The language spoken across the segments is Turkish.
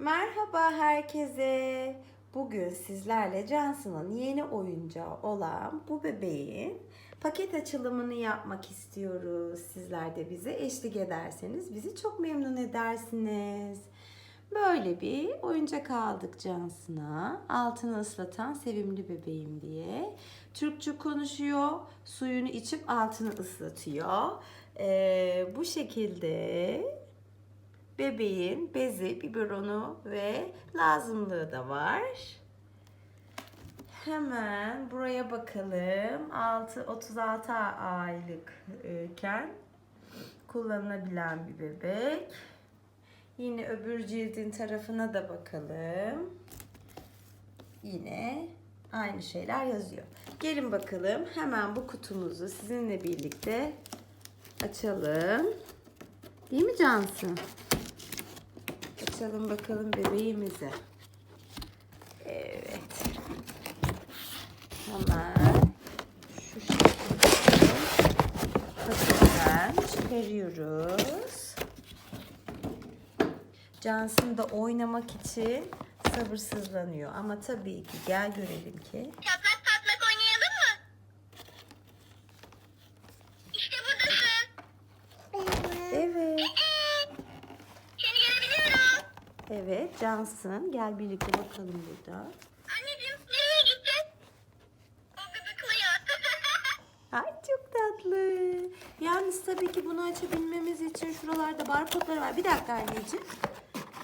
Merhaba herkese. Bugün sizlerle Johnson'ın yeni oyuncağı olan bu bebeğin paket açılımını yapmak istiyoruz. Sizler de bize eşlik ederseniz bizi çok memnun edersiniz. Böyle bir oyuncak aldık Johnson'a. Altını ıslatan sevimli bebeğim diye. Türkçe konuşuyor. Suyunu içip altını ıslatıyor. Ee, bu şekilde bebeğin bezi, biberonu ve lazımlığı da var. Hemen buraya bakalım. 6 36 aylıkken kullanılabilen bir bebek. Yine öbür cildin tarafına da bakalım. Yine aynı şeyler yazıyor. Gelin bakalım hemen bu kutumuzu sizinle birlikte açalım. Değil mi Cansu? Açalım bakalım bebeğimizi. Evet. Hemen şu şekilde paketinden çıkarıyoruz. Johnson da oynamak için sabırsızlanıyor. Ama tabii ki gel görelim ki. Çaplak Evet Johnson gel birlikte bakalım burada. Anneciğim nereye gittin? O gıdıklıyor. Ay çok tatlı. Yalnız tabii ki bunu açabilmemiz için şuralarda barkodları var. Bir dakika anneciğim.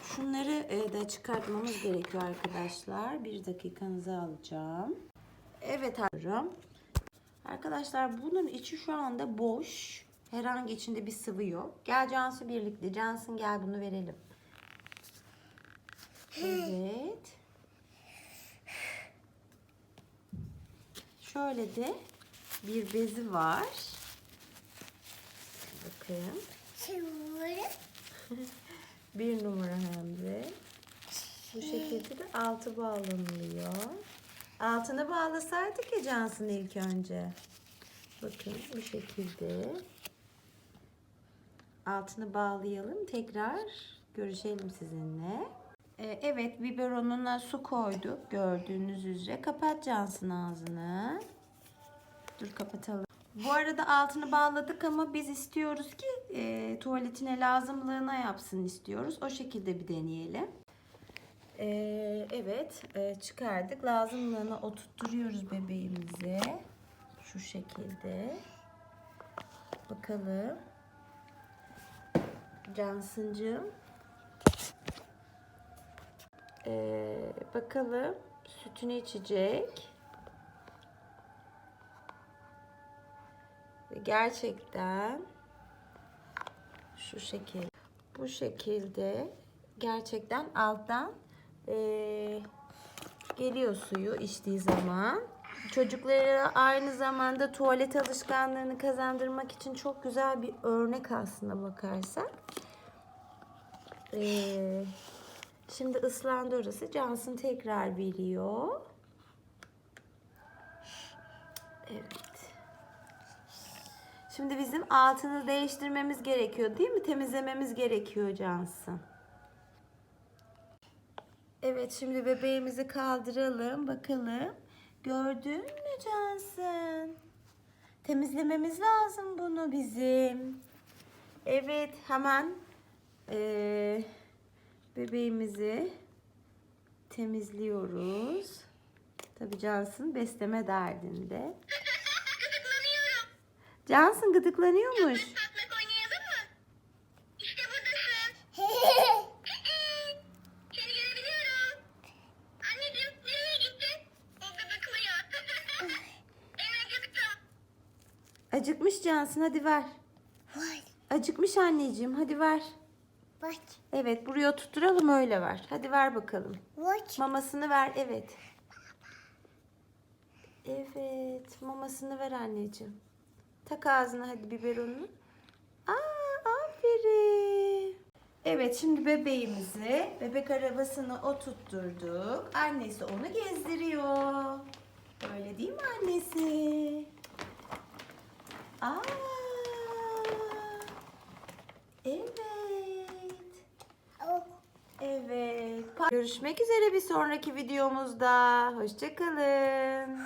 Şunları e, da çıkartmamız gerekiyor arkadaşlar. Bir dakikanızı alacağım. Evet alıyorum. Arkadaşlar bunun içi şu anda boş. Herhangi içinde bir sıvı yok. Gel Cansu birlikte. Cansın gel bunu verelim. Evet. Şöyle de bir bezi var. Bakın. Bir numara hem de. Bu şekilde de altı bağlanılıyor. Altını bağlasaydık ya Cansın ilk önce. Bakın bu şekilde. Altını bağlayalım. Tekrar görüşelim sizinle. Ee, evet biberonuna su koyduk gördüğünüz üzere. Kapat Cansın ağzını. Dur kapatalım. Bu arada altını bağladık ama biz istiyoruz ki e, tuvaletine lazımlığına yapsın istiyoruz. O şekilde bir deneyelim. E, evet e, çıkardık. Lazımlığına oturtturuyoruz bebeğimizi. Şu şekilde. Bakalım. Cansıncığım. E, bakalım sütünü içecek. Gerçekten şu şekil bu şekilde gerçekten alttan eee, geliyor suyu içtiği zaman. Çocuklara aynı zamanda tuvalet alışkanlığını kazandırmak için çok güzel bir örnek aslında bakarsak. Eee, şimdi ıslandı orası. Johnson tekrar veriyor. Evet. Şimdi bizim altını değiştirmemiz gerekiyor değil mi? Temizlememiz gerekiyor Cansın. Evet şimdi bebeğimizi kaldıralım bakalım. Gördün mü Cansın? Temizlememiz lazım bunu bizim. Evet hemen eee, bebeğimizi temizliyoruz. Tabii Cansın besleme derdinde. Cansın gıdıklanıyormuş. Acıkmış Cansın hadi ver. Acıkmış anneciğim hadi ver. Bak. Evet buraya tutturalım öyle ver. Hadi ver bakalım. Watch. Mamasını ver evet. Evet mamasını ver anneciğim. Tak ağzına hadi biberonunu. Aa aferin. Evet şimdi bebeğimizi bebek arabasına oturtturduk. Annesi onu gezdiriyor. Öyle değil mi annesi? Aa. Evet. Görüşmek üzere bir sonraki videomuzda. Hoşçakalın.